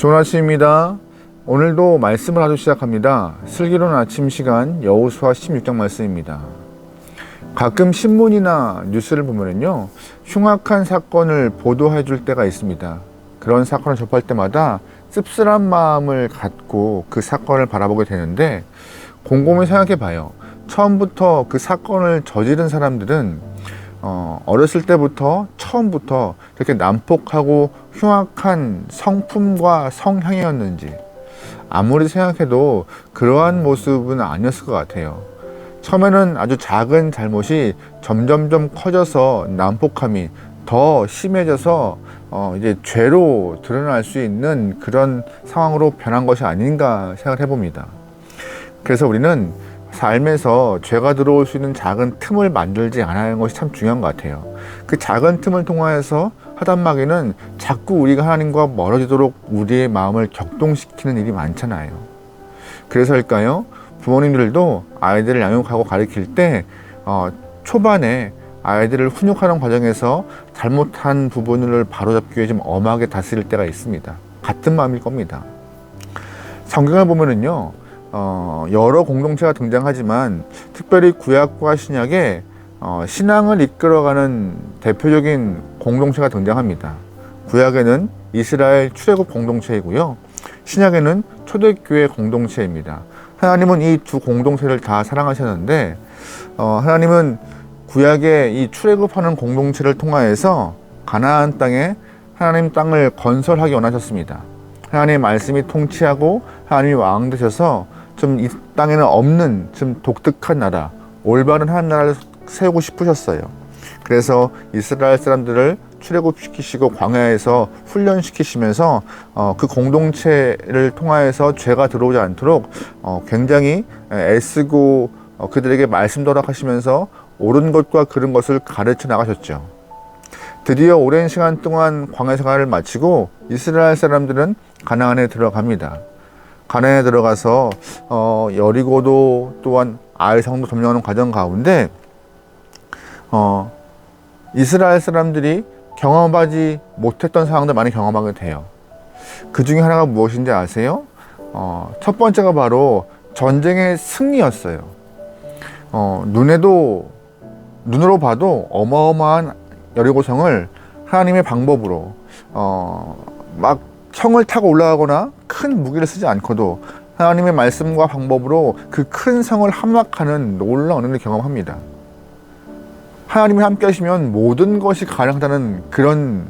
좋은 아침입니다. 오늘도 말씀을 하루 시작합니다. 슬기로운 아침 시간 여호수아 16장 말씀입니다. 가끔 신문이나 뉴스를 보면요. 흉악한 사건을 보도해 줄 때가 있습니다. 그런 사건을 접할 때마다 씁쓸한 마음을 갖고 그 사건을 바라보게 되는데 곰곰이 생각해 봐요. 처음부터 그 사건을 저지른 사람들은 어, 어렸을 때부터 처음부터 그렇게 난폭하고 흉악한 성품과 성향이었는지 아무리 생각해도 그러한 모습은 아니었을 것 같아요. 처음에는 아주 작은 잘못이 점점점 커져서 난폭함이 더 심해져서 어, 이제 죄로 드러날 수 있는 그런 상황으로 변한 것이 아닌가 생각을 해봅니다. 그래서 우리는 삶에서 죄가 들어올 수 있는 작은 틈을 만들지 않아야 하는 것이 참 중요한 것 같아요. 그 작은 틈을 통하여서 하단마귀는 자꾸 우리가 하나님과 멀어지도록 우리의 마음을 격동시키는 일이 많잖아요. 그래서일까요? 부모님들도 아이들을 양육하고 가르칠 때 어, 초반에 아이들을 훈육하는 과정에서 잘못한 부분을 바로잡기 위해 좀 엄하게 다스릴 때가 있습니다. 같은 마음일 겁니다. 성경을 보면은요, 어, 여러 공동체가 등장하지만 특별히 구약과 신약에 어, 신앙을 이끌어가는 대표적인 공동체가 등장합니다. 구약에는 이스라엘 출애굽 공동체이고요. 신약에는 초대교회 공동체입니다. 하나님은 이 두 공동체를 다 사랑하셨는데 어, 하나님은 구약의 이 출애굽하는 공동체를 통하여서 가나안 땅에 하나님 땅을 건설하기 원하셨습니다. 하나님의 말씀이 통치하고 하나님이 왕 되셔서 좀 이 땅에는 없는 좀 독특한 나라, 올바른 한 나라를 세우고 싶으셨어요. 그래서 이스라엘 사람들을 출애굽시키시고 광야에서 훈련시키시면서 어, 그 공동체를 통하여서 죄가 들어오지 않도록 어, 굉장히 애쓰고 어, 그들에게 말씀 도 락하시면서 옳은 것과 그른 것을 가르쳐 나가셨죠. 드디어 오랜 시간 동안 광야 생활을 마치고 이스라엘 사람들은 가나안에 들어갑니다. 가나안에 들어가서 어, 여리고도 또한 아이성도 점령하는 과정 가운데 어, 이스라엘 사람들이 경험하지 못했던 상황들 많이 경험하게 돼요. 그 중에 하나가 무엇인지 아세요? 어, 첫 번째가 바로 전쟁의 승리였어요. 어, 눈에도 눈으로 봐도 어마어마한 여리고성을 하나님의 방법으로 어, 막 성을 타고 올라가거나 큰 무기를 쓰지 않고도 하나님의 말씀과 방법으로 그 큰 성을 함락하는 놀라운 은혜를 경험합니다. 하나님이 함께 하시면 모든 것이 가능하다는 그런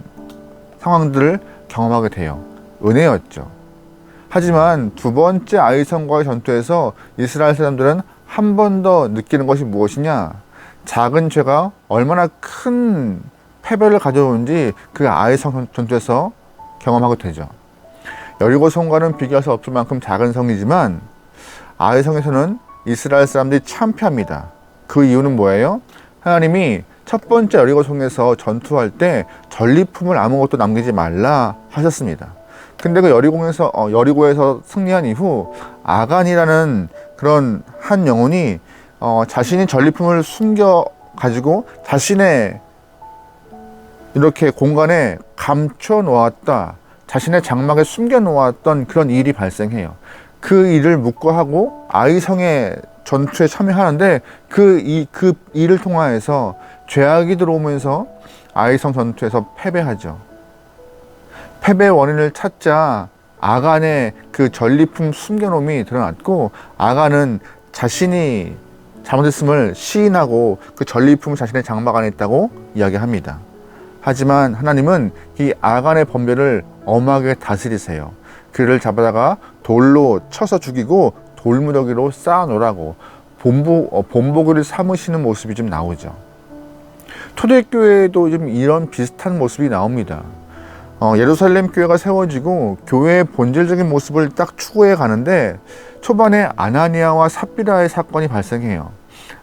상황들을 경험하게 돼요. 은혜였죠. 하지만 두 번째 아이성과의 전투에서 이스라엘 사람들은 한 번 더 느끼는 것이 무엇이냐? 작은 죄가 얼마나 큰 패배를 가져오는지 그 아이성 전투에서 경험하게 되죠. 여리고 성과는 비교할 수 없을 만큼 작은 성이지만 아이성에서는 이스라엘 사람들이 참패합니다. 그 이유는 뭐예요? 하나님이 첫 번째 여리고성에서 전투할 때 전리품을 아무것도 남기지 말라 하셨습니다. 근데 그 여리고에서 어, 여리고에서 승리한 이후 아간이라는 그런 한 영혼이 어, 자신이 전리품을 숨겨 가지고 자신의 이렇게 공간에 감춰 놓았다. 자신의 장막에 숨겨 놓았던 그런 일이 발생해요. 그 일을 묵과하고 아이성의 전투에 참여하는데 그, 이, 그 일을 통하여서 죄악이 들어오면서 아이성 전투에서 패배하죠. 패배 원인을 찾자 아간의 그 전리품 숨겨놓음이 드러났고 아간은 자신이 잘못했음을 시인하고 그 전리품을 자신의 장막 안에 있다고 이야기합니다. 하지만 하나님은 이 아간의 범죄를 엄하게 다스리세요. 그를 잡아다가 돌로 쳐서 죽이고 돌무더기로 쌓아놓으라고 본보, 어, 본보기를 삼으시는 모습이 좀 나오죠. 초대교회에도 좀 이런 비슷한 모습이 나옵니다. 어, 예루살렘 교회가 세워지고 교회의 본질적인 모습을 딱 추구해 가는데 초반에 아나니아와 삽비라의 사건이 발생해요.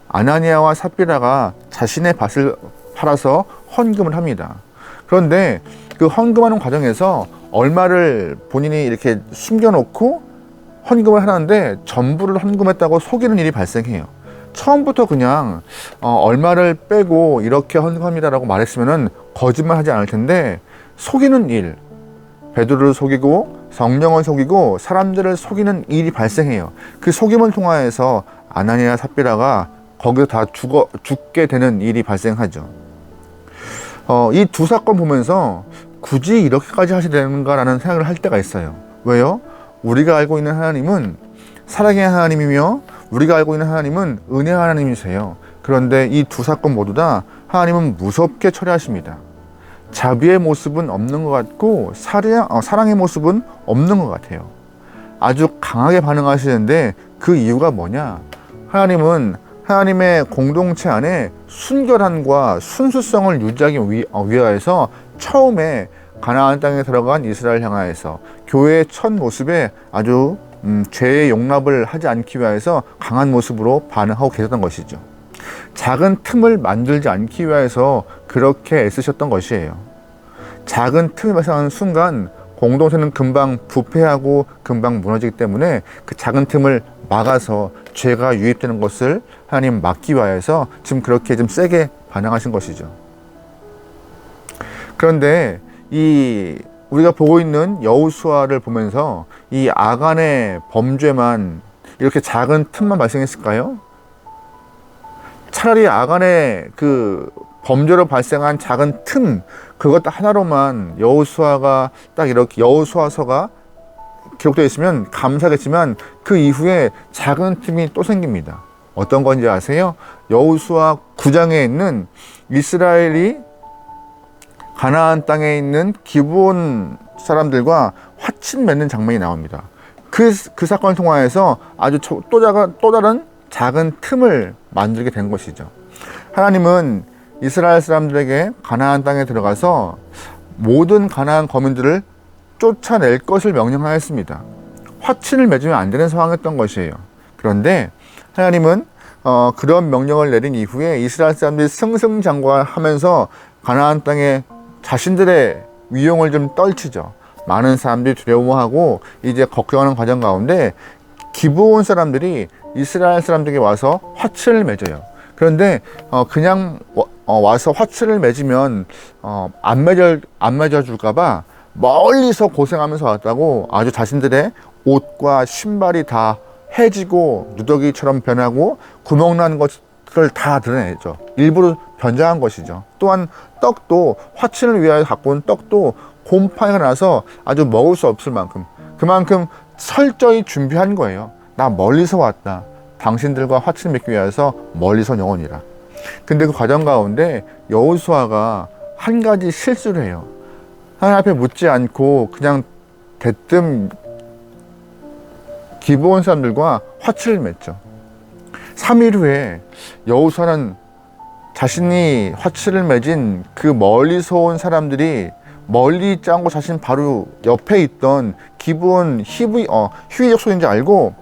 아나니아와 삽비라가 자신의 밭을 팔아서 헌금을 합니다. 그런데 그 헌금하는 과정에서 얼마를 본인이 이렇게 숨겨놓고 헌금을 하는데 전부를 헌금했다고 속이는 일이 발생해요. 처음부터 그냥 어, 얼마를 빼고 이렇게 헌금합니다라고 말했으면은 거짓말하지 않을 텐데 속이는 일, 베드로를 속이고 성령을 속이고 사람들을 속이는 일이 발생해요. 그 속임을 통하여서 아나니아 삽비라가 거기서 다 죽어 죽게 되는 일이 발생하죠. 어, 이 두 사건 보면서 굳이 이렇게까지 하셔야 되는가라는 생각을 할 때가 있어요. 왜요? 우리가 알고 있는 하나님은 사랑의 하나님이며 우리가 알고 있는 하나님은 은혜 하나님이세요. 그런데 이 두 사건 모두 다 하나님은 무섭게 처리하십니다. 자비의 모습은 없는 것 같고 사랑, 어, 사랑의 모습은 없는 것 같아요. 아주 강하게 반응하시는데 그 이유가 뭐냐? 하나님은 하나님의 공동체 안에 순결함과 순수성을 유지하기 위, 어, 위하여서 처음에 가나안 땅에 들어간 이스라엘 향하여서 교회의 첫 모습에 아주 음, 죄의 용납을 하지 않기 위하여서 강한 모습으로 반응하고 계셨던 것이죠. 작은 틈을 만들지 않기 위해서 그렇게 애쓰셨던 것이에요. 작은 틈이 발생하는 순간 공동체는 금방 부패하고 금방 무너지기 때문에 그 작은 틈을 막아서 죄가 유입되는 것을 하나님 막기 위해서 지금 그렇게 좀 세게 반응하신 것이죠. 그런데 이 우리가 보고 있는 여우수아를 보면서 이 아간의 범죄만 이렇게 작은 틈만 발생했을까요? 차라리 아간의 그 범죄로 발생한 작은 틈 그것 하나로만 여호수아가 딱 이렇게 여호수아서가 기록되어 있으면 감사하겠지만 그 이후에 작은 틈이 또 생깁니다. 어떤 건지 아세요? 여호수아 9장에 있는 이스라엘이 가나안 땅에 있는 기브온 사람들과 화친 맺는 장면이 나옵니다. 그, 그 사건을 통하여서 아주 또, 작은, 또 다른 작은 틈을 만들게 된 것이죠. 하나님은 이스라엘 사람들에게 가나안 땅에 들어가서 모든 가나안 거민들을 쫓아낼 것을 명령하였습니다. 화친을 맺으면 안 되는 상황이었던 것이에요. 그런데 하나님은 어, 그런 명령을 내린 이후에 이스라엘 사람들이 승승장구하면서 가나안 땅에 자신들의 위용을 좀 떨치죠. 많은 사람들이 두려워하고 이제 걱정하는 과정 가운데 기브온 사람들이 이스라엘 사람들에게 와서 화친을 맺어요. 그런데 어, 그냥 어, 와서 화친을 맺으면 어, 안 맺어 안 맺어 줄까봐 멀리서 고생하면서 왔다고 아주 자신들의 옷과 신발이 다 해지고 누더기처럼 변하고 구멍난 것을 다 드러내죠. 일부러 변장한 것이죠. 또한 떡도 화친을 위하여 갖고 온 떡도 곰팡이가 나서 아주 먹을 수 없을 만큼 그만큼 철저히 준비한 거예요. 나 멀리서 왔다. 당신들과 화친을 맺기 위해서 멀리서 영원이라. 근데 그 과정 가운데 여호수아가 한 가지 실수를 해요. 하나님 앞에 묻지 않고 그냥 대뜸 기브온 사람들과 화치를 맺죠. 3일 후에 여호수아는 자신이 화치를 맺은 그 멀리서 온 사람들이 멀리 있지 않고 자신 바로 옆에 있던 기브온 히브이 어, 휴이 족속인지 알고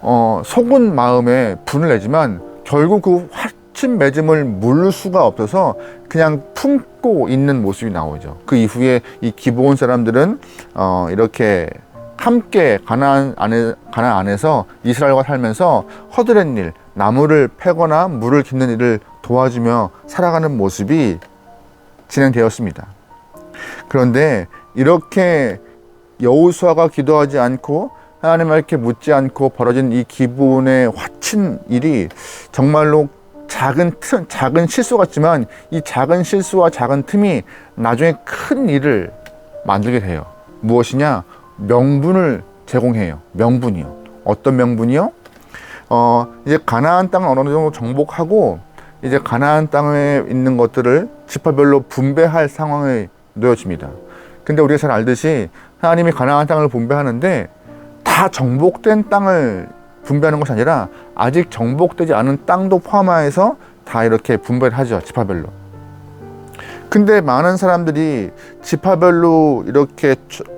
어, 속은 마음에 분을 내지만 결국 그 화친 맺음을 물을 수가 없어서 그냥 품고 있는 모습이 나오죠. 그 이후에 이 기브온 사람들은 어, 이렇게 함께 가나안 안에 가나안 안에서 이스라엘과 살면서 허드렛 일, 나무를 패거나 물을 깃는 일을 도와주며 살아가는 모습이 진행되었습니다. 그런데 이렇게 여호수아가 기도하지 않고 하나님 이렇게 묻지 않고 벌어진 이 기분의 화친 일이 정말로 작은 틈, 작은 실수 같지만 이 작은 실수와 작은 틈이 나중에 큰 일을 만들게 돼요. 무엇이냐? 명분을 제공해요. 명분이요. 어떤 명분이요? 어, 이제 가나안 땅을 어느 정도 정복하고 이제 가나안 땅에 있는 것들을 지파별로 분배할 상황에 놓여집니다. 근데 우리가 잘 알듯이 하나님이 가나안 땅을 분배하는데 다 정복된 땅을 분배하는 것이 아니라 아직 정복되지 않은 땅도 포함하여서 다 이렇게 분배를 하죠. 지파별로. 근데 많은 사람들이 지파별로 이렇게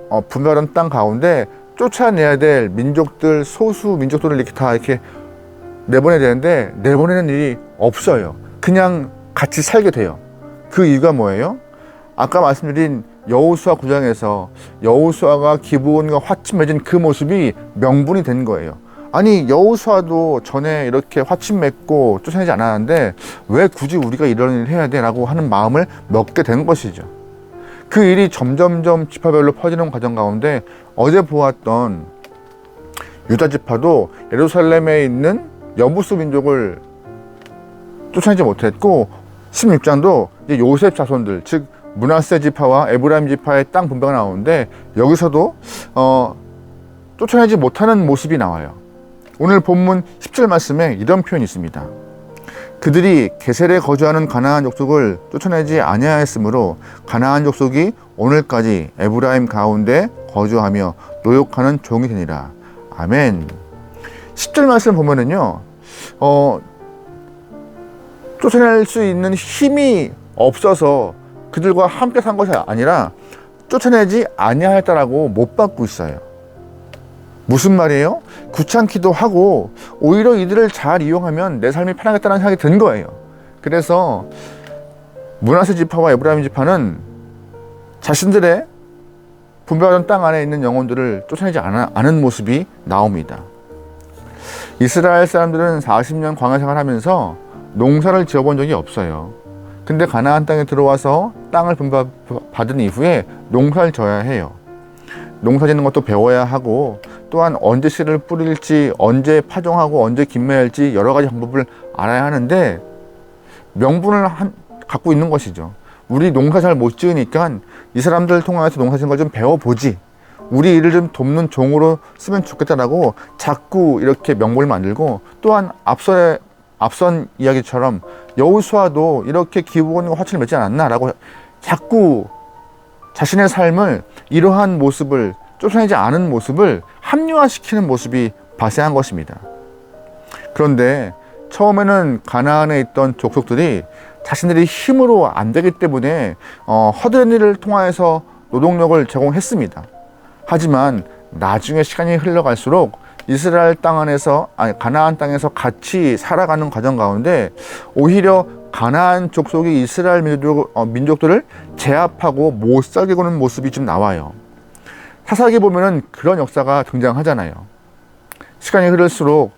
어, 분배하는 땅 가운데 쫓아내야 될 민족들, 소수 민족들을 이렇게 다 이렇게 내보내야 되는데 내보내는 일이 없어요. 그냥 같이 살게 돼요. 그 이유가 뭐예요? 아까 말씀드린 여호수아 9장에서 여호수아가 기브온과 화친 맺은 그 모습이 명분이 된 거예요. 아니 여호수아도 전에 이렇게 화친 맺고 쫓아내지 않았는데 왜 굳이 우리가 이런 일을 해야 돼라고 하는 마음을 먹게 된 것이죠. 그 일이 점점점 지파별로 퍼지는 과정 가운데 어제 보았던 유다 지파도 예루살렘에 있는 여부수 민족을 쫓아내지 못했고 16장도 이제 요셉 자손들 즉 문하세 지파와 에브라임 지파의 땅 분배가 나오는데 여기서도 어, 쫓아내지 못하는 모습이 나와요. 오늘 본문 10절 말씀에 이런 표현이 있습니다. 그들이 게셀에 거주하는 가나안 족속을 쫓아내지 아니하였으므로 가나안 족속이 오늘까지 에브라임 가운데 거주하며 노역하는 종이 되니라. 아멘. 10절 말씀 보면은요. 어, 쫓아낼 수 있는 힘이 없어서 그들과 함께 산 것이 아니라 쫓아내지 아니하였다라고 못 받고 있어요. 무슨 말이에요? 귀찮기도 하고 오히려 이들을 잘 이용하면 내 삶이 편하겠다는 생각이 든 거예요. 그래서 문하세 지파와 에브라임 지파는 자신들의 분배하던 땅 안에 있는 영혼들을 쫓아내지 않은 모습이 나옵니다. 이스라엘 사람들은 40년 광야 생활하면서 농사를 지어본 적이 없어요. 근데 가나안 땅에 들어와서 땅을 분배받은 이후에 농사를 져야 해요. 농사 짓는 것도 배워야 하고 또한 언제 씨를 뿌릴지 언제 파종하고 언제 김매할지 여러 가지 방법을 알아야 하는데 명분을 한- 갖고 있는 것이죠. 우리 농사 잘 못 지으니까 이 사람들 통해서 농사 짓는 걸 좀 배워보지. 우리 일을 좀 돕는 종으로 쓰면 좋겠다라고 자꾸 이렇게 명분을 만들고 또한 앞서 앞선 이야기처럼 여우수아도 이렇게 기부원과 화친을 맺지 않았나라고 자꾸 자신의 삶을 이러한 모습을 쫓아내지 않은 모습을 합리화시키는 모습이 발생한 것입니다. 그런데 처음에는 가나안에 있던 족속들이 자신들이 힘으로 안 되기 때문에 어, 허드렛 일을 통하여서 노동력을 제공했습니다. 하지만 나중에 시간이 흘러갈수록 이스라엘 땅 안에서 아니 가나안 땅에서 같이 살아가는 과정 가운데 오히려 가나안 족속이 이스라엘 민족, 어, 민족들을 제압하고 못 살게 구는 모습이 좀 나와요. 사사기 보면은 그런 역사가 등장하잖아요. 시간이 흐를수록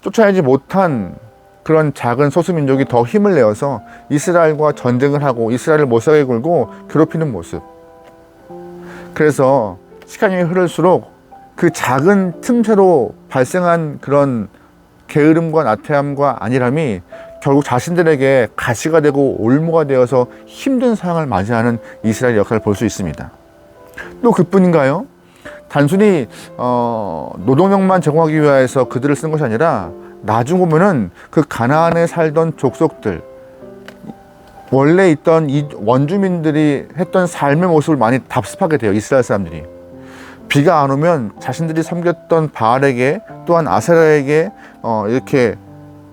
쫓아내지 못한 그런 작은 소수 민족이 더 힘을 내어서 이스라엘과 전쟁을 하고 이스라엘을 못 살게 굴고 괴롭히는 모습. 그래서 시간이 흐를수록 그 작은 틈새로 발생한 그런 게으름과 나태함과 안일함이 결국 자신들에게 가시가 되고 올무가 되어서 힘든 상황을 맞이하는 이스라엘 역할을 볼수 있습니다. 또 그뿐인가요? 단순히 어, 노동력만 제공하기 위해서 그들을 쓴 것이 아니라 나중 보면은 그 가나안에 살던 족속들 원래 있던 이 원주민들이 했던 삶의 모습을 많이 답습하게 돼요 이스라엘 사람들이 비가 안 오면 자신들이 섬겼던 바알에게 또한 아세라에게 어, 이렇게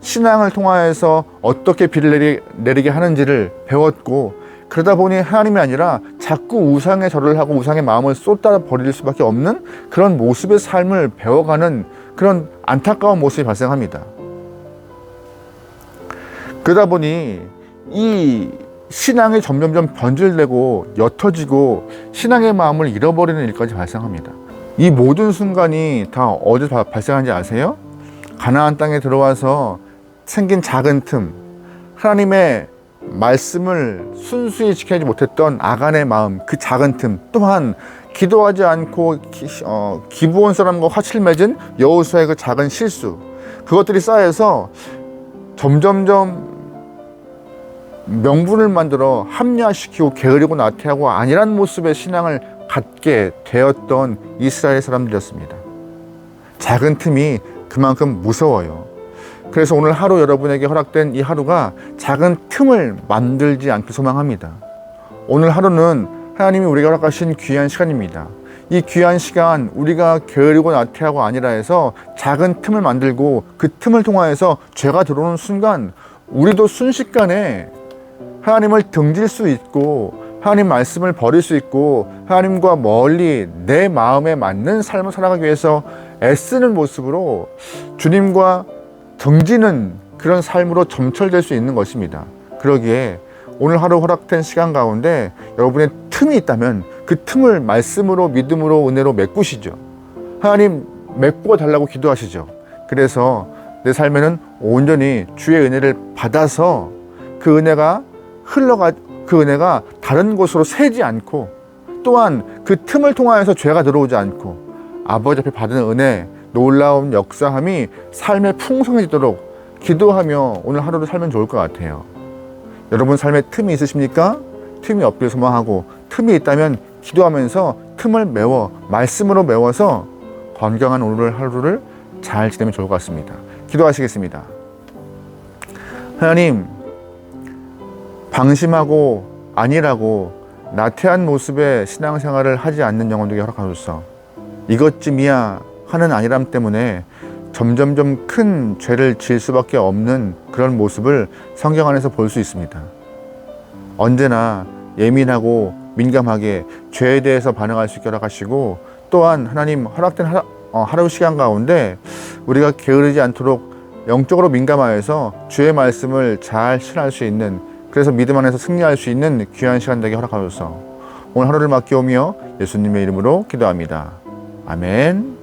신앙을 통하여서 어떻게 비를 내리, 내리게 하는지를 배웠고 그러다 보니 하나님이 아니라 자꾸 우상에 절을 하고 우상의 마음을 쏟아 버릴 수밖에 없는 그런 모습의 삶을 배워가는 그런 안타까운 모습이 발생합니다. 그러다 보니 이 신앙이 점점점 변질되고 옅어지고 신앙의 마음을 잃어버리는 일까지 발생합니다. 이 모든 순간이 다 어디서 바- 발생한지 아세요? 가나안 땅에 들어와서 생긴 작은 틈, 하나님의 말씀을 순수히 지키지 못했던 아간의 마음, 그 작은 틈, 또한 기도하지 않고 기, 어, 기부원 사람과 화칠 맺은 여호수아의 그 작은 실수, 그것들이 쌓여서 점점점 명분을 만들어 합리화시키고 게으르고 나태하고 안일한 모습의 신앙을 갖게 되었던 이스라엘 사람들이었습니다. 작은 틈이 그만큼 무서워요. 그래서 오늘 하루 여러분에게 허락된 이 하루가 작은 틈을 만들지 않길 소망합니다. 오늘 하루는 하나님이 우리가 허락하신 귀한 시간입니다. 이 귀한 시간 우리가 게으르고 나태하고 아니라 해서 작은 틈을 만들고 그 틈을 통하여서 죄가 들어오는 순간 우리도 순식간에 하나님을 등질 수 있고 하나님 말씀을 버릴 수 있고 하나님과 멀리 내 마음에 맞는 삶을 살아가기 위해서 애쓰는 모습으로 주님과 등지는 그런 삶으로 점철될 수 있는 것입니다. 그러기에 오늘 하루 허락된 시간 가운데 여러분의 틈이 있다면 그 틈을 말씀으로 믿음으로 은혜로 메꾸시죠. 하나님 메꾸어 달라고 기도하시죠. 그래서 내 삶에는 온전히 주의 은혜를 받아서 그 은혜가 흘러가 그 은혜가 다른 곳으로 새지 않고 또한 그 틈을 통하여서 죄가 들어오지 않고 아버지 앞에 받은 은혜, 놀라운 역사함이 삶에 풍성해지도록 기도하며 오늘 하루를 살면 좋을 것 같아요. 여러분 삶에 틈이 있으십니까? 틈이 없길 소망하고 틈이 있다면 기도하면서 틈을 메워 말씀으로 메워서 건강한 오늘 하루를 잘 지내면 좋을 것 같습니다. 기도하시겠습니다. 하나님, 방심하고 아니라고 나태한 모습의 신앙생활을 하지 않는 영혼들에게 허락하소서. 이것쯤이야 하는 아니람 때문에 점점점 큰 죄를 지을 수밖에 없는 그런 모습을 성경 안에서 볼 수 있습니다. 언제나 예민하고 민감하게 죄에 대해서 반응할 수 있게 허락하시고 또한 하나님 허락된 하루, 어, 하루 시간 가운데 우리가 게으르지 않도록 영적으로 민감하여서 주의 말씀을 잘 실현할 수 있는 그래서 믿음 안에서 승리할 수 있는 귀한 시간 되게 허락하소서 오늘 하루를 맡기오며 예수님의 이름으로 기도합니다. 아멘.